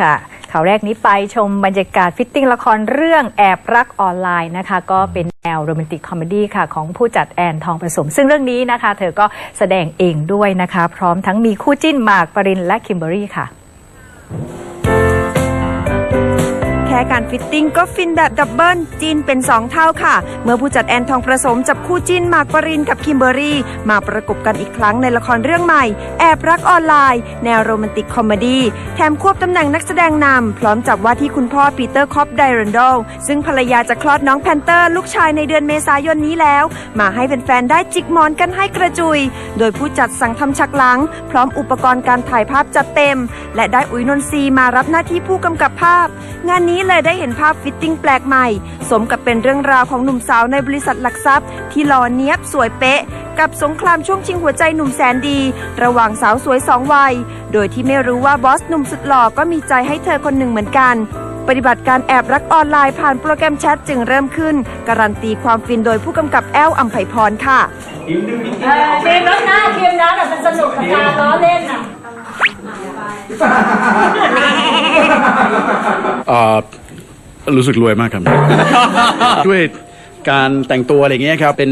ค่ะข่าวแรกนี้ไปชมบรรยากาศฟิตติ้งละครเรื่องแอบรักออนไลน์นะคะ ก็เป็นแนวโรแมนติกคอมเมดี้ค่ะ ของผู้จัดแอนทองผสม ซึ่งเรื่องนี้นะคะ เธอก็แสดงเองด้วยนะคะ พร้อมทั้งมีคู่จิ้นหมากปรินและคิมเบอรี่ค่ะ ค่การฟิตติ้งก็ฟินแบบดับเบิลจีนเป็น 2 เท่าค่ะ เมื่อผู้จัดแอนทองประสมจับคู่จิ้นมากปรินกับคิมเบอรี่ มาประกบกันอีกครั้งในละครเรื่องใหม่ แอบรักออนไลน์ แนวโรแมนติกคอมเมดี้แถมควบตำแหน่งนักแสดงนำพร้อมจับว่าที่คุณพ่อปีเตอร์คอปไดรันโดลซึ่งภรรยาจะคลอดน้องแพนเตอร์ลูกชายในเดือนเมษายนนี้แล้ว มาให้แฟนๆได้จิกหมอนกันให้กระจุย โดยผู้จัดสั่งทำฉากหลัง พร้อมอุปกรณ์การถ่ายภาพจัดเต็ม และได้อุ๋ยนนทรีมารับหน้าที่ผู้กำกับภาพ งานนี้เลยได้เห็นภาพฟิตติ้งแปลกใหม่ สมกับเป็นเรื่องราวของหนุ่มสาวในบริษัทหลักทรัพย์ ที่หล่อเนี้ยบสวยเป๊ะ กับสงครามช่วงชิงหัวใจหนุ่มแสนดี ระหว่างสาวสวยสองวัย โดยที่ไม่รู้ว่าบอสหนุ่มสุดหล่อก็มีใจให้เธอคนหนึ่งเหมือนกันปฏิบัติการแอบรักออนไลน์ผ่านโปรแกรมแชทจึงเริ่มขึ้น การันตีความฟินโดยผู้กำกับแอลอัมไพพรค่ะทีมรถหน้าทีมนั้นเป็นสนุกกับการล้อเล่นอะ รู้สึกรวยมากครับ ด้วยการแต่งตัวอะไรอย่างเงี้ยครับ เป็น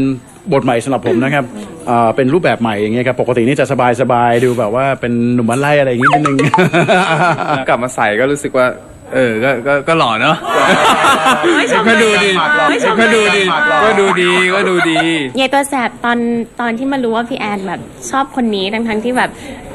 บทใหม่สำหรับผมนะครับเอ่อเป็นรูปแบบใหม่อย่างเงี้ยครับ ปกตินี่จะสบายสบายๆดูแบบว่าเป็นหนุ่มบ้านไร่อะไรอย่างงี้นิดนึง กลับมาใส่ก็รู้สึกว่า เออ ก็ ก็ก็หล่อเนาะก็ดูดีก็ดูดี ก็ดูดี ก็ดูดี ยายตัวแสบตอนตอนที่มารู้ว่าพี่แอนแบบชอบคนนี้ทั้งทั้งๆที่แบบ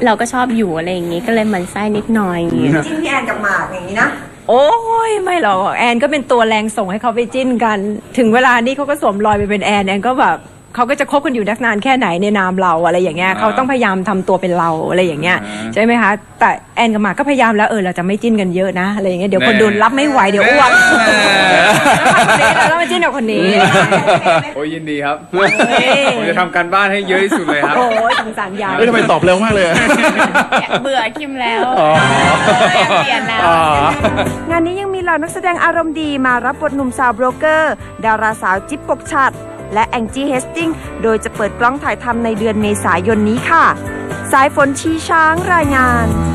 เราก็ชอบอยู่อะไรอย่างงี้ก็เลยหมันไส้นิดหน่อยอย่างงี้ จิ้นพี่แอนกับหมากอย่างนี้นะ โอ้ยไม่หรอกแอนก็เป็นตัวแรงส่งให้เขาไปจิ้นกัน ถึงเวลานี้เขาก็สวมรอยไปเป็นแอนแอนก็แบบ เขาก็จะคบกันอยู่นักนานแค่ไหนในนามเราอะไรอย่างเงี้ยเขาต้องพยายามทำตัวเป็นเราอะไรอย่างเงี้ยอ่า ใช่ไหมคะ แต่แอนกับหมากก็พยายามแล้วเออเราจะไม่จิ้นกันเยอะนะอะไรอย่างเงี้ยเดี๋ยวคนแน่ดูรับไม่ไหวเดี๋ยวอ้วนแน่แล้วคนนี้เราต้องมาจิ้นกับคนนี้ โอ้ยยินดีครับผมจะทำการบ้านให้เยอะที่สุดเลยครับ โอ้ยสงสารยายเฮ้ยทำไมตอบเร็วมากเลยเบื่อคิมแล้วอ๋อเปลี่ยนแล้วอ๋องานนี้ยังมีเหล่านักแสดงอารมณ์ดีมารับบทหนุ่มสาวโบรกเกอร์ ดาราสาวจิ๊บปกฉัด และแองจี้เฮสติงโดยจะเปิดกล้องถ่ายทำในเดือนเมษายนนี้ค่ะ สายฝนชีช้างรายงาน